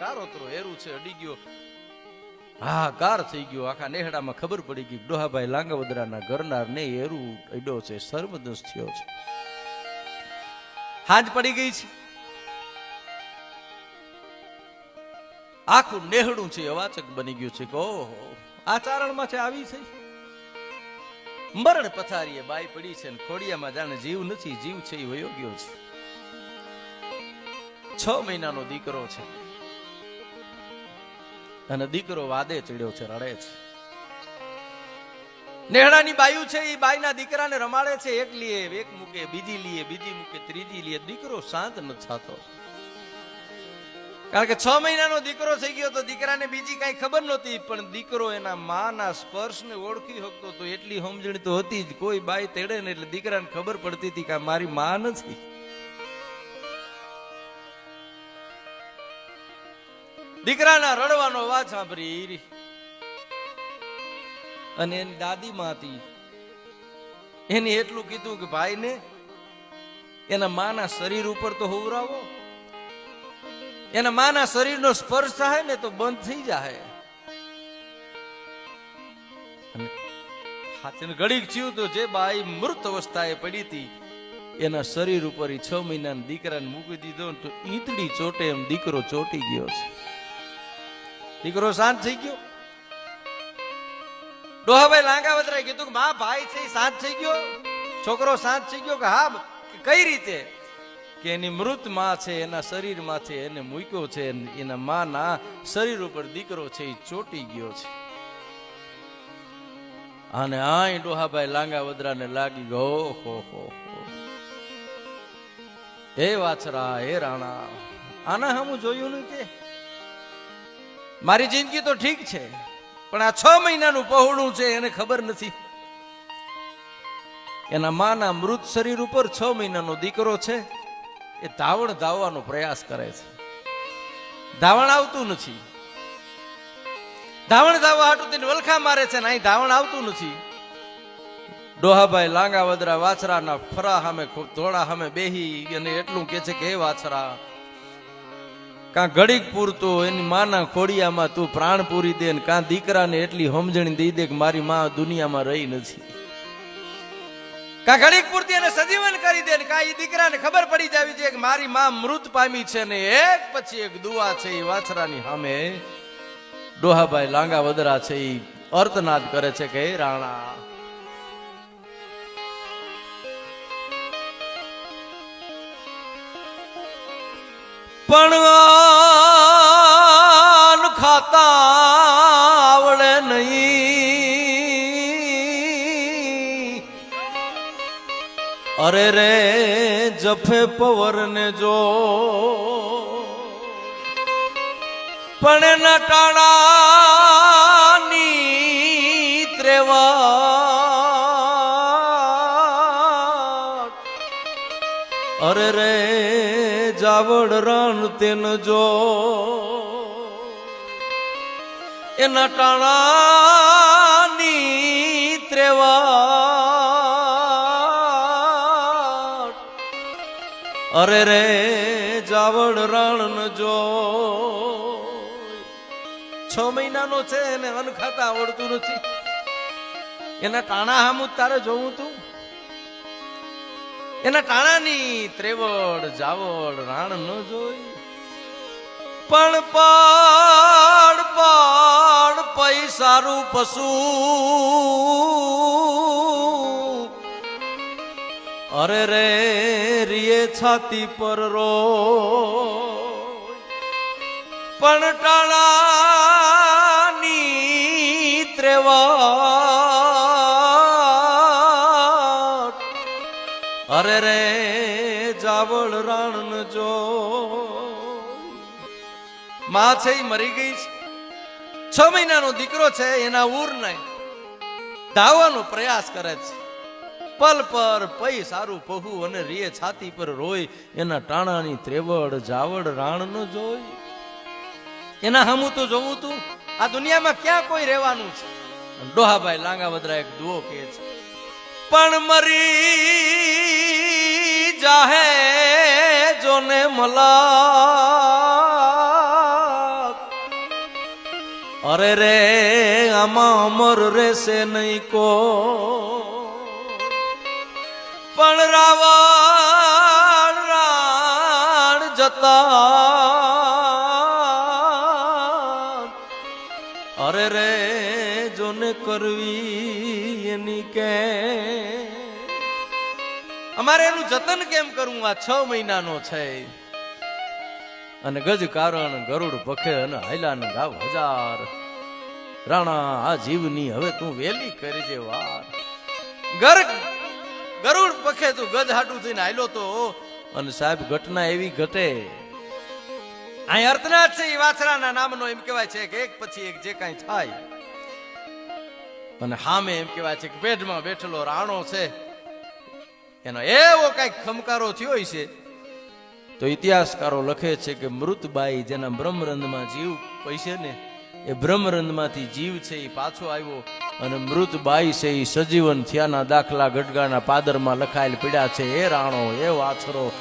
કારોતરો હેરું છે, અડી ગયો. હા, કાર થઈ ગયો, આખા નેહડામાં ખબર પડી ગઈ ડોહાભાઈ લાંગાવદરાના ઘરનાર ને હેરું અડ્યો છે સર્વદંશ થયો છે. હાજ પડી ગઈ છે. આખું નેહડું છે, અવાચક બની ગયું છે કે ઓહો આ ચારણમાં છે, આવી છે. મરણ પથારીએ બાઈ પડી છે ને ખોડિયામાં જાણે જીવ નથી, જીવ છે, એ વયો છે. છ મહિનાનો દીકરો છે. અને દીકરો વાદે ચડ્યો છે, રડે છે. નેહડાની બાયુ છે એ બાઈના દીકરાને રમાડે છે, એક લીએ, એક મૂકે, બીજી લીએ, બીજી મૂકે, ત્રીજી લીએ. દીકરો શાંત નથી થતો. કારણ કે છ મહિનાનો દીકરો થઈ ગયો તો દીકરાને બીજી કઈ ખબર નહોતી, પણ દીકરો એના માના સ્પર્શને ઓળખી શકતો તો એટલી સમજણ તો હતી જ. કોઈ બાઈ તેડે ને એટલે દીકરાને ખબર પડતી હતી કે મારી માં નથી. દીકરાના રડવાનો વાત સાંભળી અને એની દાદી માં એને એટલું કીધું કે, ભાઈને, એના માના શરીર ઉપર તો હોવરાવો. એના માના શરીરનો સ્પર્શ થાય ને તો બંધ થઈ જાય હાથીને ઘડીક થયું તો જે બાઈ મૃત અવસ્થાએ પડી હતી, એના શરીર ઉપર છ મહિનાના દીકરાને મૂકી દીધો તો ઈંતડી ચોટે એમ દીકરો ચોટી ગયો છે. દીકરો શાંત થઈ ગયો. ડોહાભાઈ લાંગાવતરાએ કીધું કે મા, ભાઈ છે, શાંત થઈ ગયો. છોકરો શાંત થઈ ગયો કે હા, કઈ રીતે? કે એની મૃતમાં છે, એના શરીરમાંથી એને મૂક્યો છે એના માના શરીર ઉપર દીકરો છે, એ ચોટી ગયો છે. અને આય ડોહાભાઈ લાંગાવદરાને લાગી ગયો, હો હો હો, હે. વાછરા, હે રાણા. આના હમું જોયું નહીં તે મારી જિંદગી તો ઠીક છે, પણ આ છ મહિનાનું પહોળું છે એને ખબર નથી. એના માના મૃત શરીર ઉપર છ મહિનાનો દીકરો છે, એ ધાવણ ધાવવાનો પ્રયાસ કરે છે. ધાવણ આવતું નથી. ધાવણ ધાવવા હાટું તેને વલખા મારે છે ને અહીં ધાવણ આવતું નથી. ડોહાભાઈ લાંગાવદરા વાછરાના ફરા સામે ધોળા સામે બેહી અને એટલું કે છે કે વાછરા કાં ઘડીક પૂરતો એની માના ખોડિયામાં તું પ્રાણ પૂરી દે ને કાં દીકરાને એટલી સમજણી દઈ દે કે મારી માં દુનિયામાં રહી નથી. કાં ઘડીક પૂરતી એને સજીવન કરી દે ને કાં એ દીકરાને ખબર પડી જાવી જોઈએ કે મારી માં મૃત પામી છે ને એક પછી એક દુઆ છે એ વાછરાની સામે. ડોહાભાઈ લાંગા વદરા છે એ અર્થનાદ કરે છે કે રાણા પણ ખાતા આવડે નહીં. અરે રે જફે પવર ને જો. પણ એના જાવડ રણ તેન જો. એના ટાણાની ત્રેવા અરે રે જાવડ રણ જો. છ મહિનાનો છે એને અનખાતા આવડતું નથી. એના ટાણા હામું તારે જોવું તું? એના ટાણાની ત્રેવડ, જાવડ, રાણ ન જોઈ. પણ પડ પડ પૈસારું પશુ અરે રે, રીએ છાતી પર રો પણ ટાણાની રાણ જો માં છે મરી ગઈ છે. છ મહિનાનો દીકરો છે, એના ઉર નહીં ધાવવાનો પ્રયાસ કરે છે. પલ પર પૈ સારું પહુ અને રીએ છાતી પર રોય એના ટાણાની ત્રેવડ જાવડ રાણ ન જોઈ. એના હમું તો જોવું તું, આ દુનિયામાં ક્યાં કોઈ રહેવાનું છે? ડોહાભાઈ લાંગાવદરા એક દુઓ કહે છે, પણ મરી જાહે જોને મલા અરે રે, આમાં અમર રહેશે નહીં કો. પણ રાવણ જતા. અરે રે, જોને કરવી અમારે એનું જતન કેમ કરવું આ છ મહિનાનો છે. અને ગજ કારણ ગરુડ પખે અને હાયલાન ગાવ હજાર. રાણા, આ જીવની હવે તું વેલી કરી જે વાર. ગર, ગરુડ પખે તું ગજ હાટું થઈને હાયલો તો. અને સાહેબ, ઘટના એવી ઘટે. અહીં અર્થનાથ છે એ વાછરાના નામનો એમ કહેવાય છે કે એક પછી એક જે કાંઈ થાય. અને હામે એમ કહેવાય છે કે પેઢમાં બેઠેલો રાણો છે. એનો એવો કંઈક ખમકારો થયો છે તો ઇતિહાસકારો લખે છે કે મૃતબાઈ જેના બ્રહ્મરંધમાં જીવ પૈસે ને, એ બ્રહ્મરંધમાંથી જીવ છે એ પાછો આવ્યો અને મૃતબાઈ છે એ સજીવન થયાના દાખલા ગઢગાના પાદરમાં લખાયેલ પીડ્યા છે એ રાણો એ વાછરો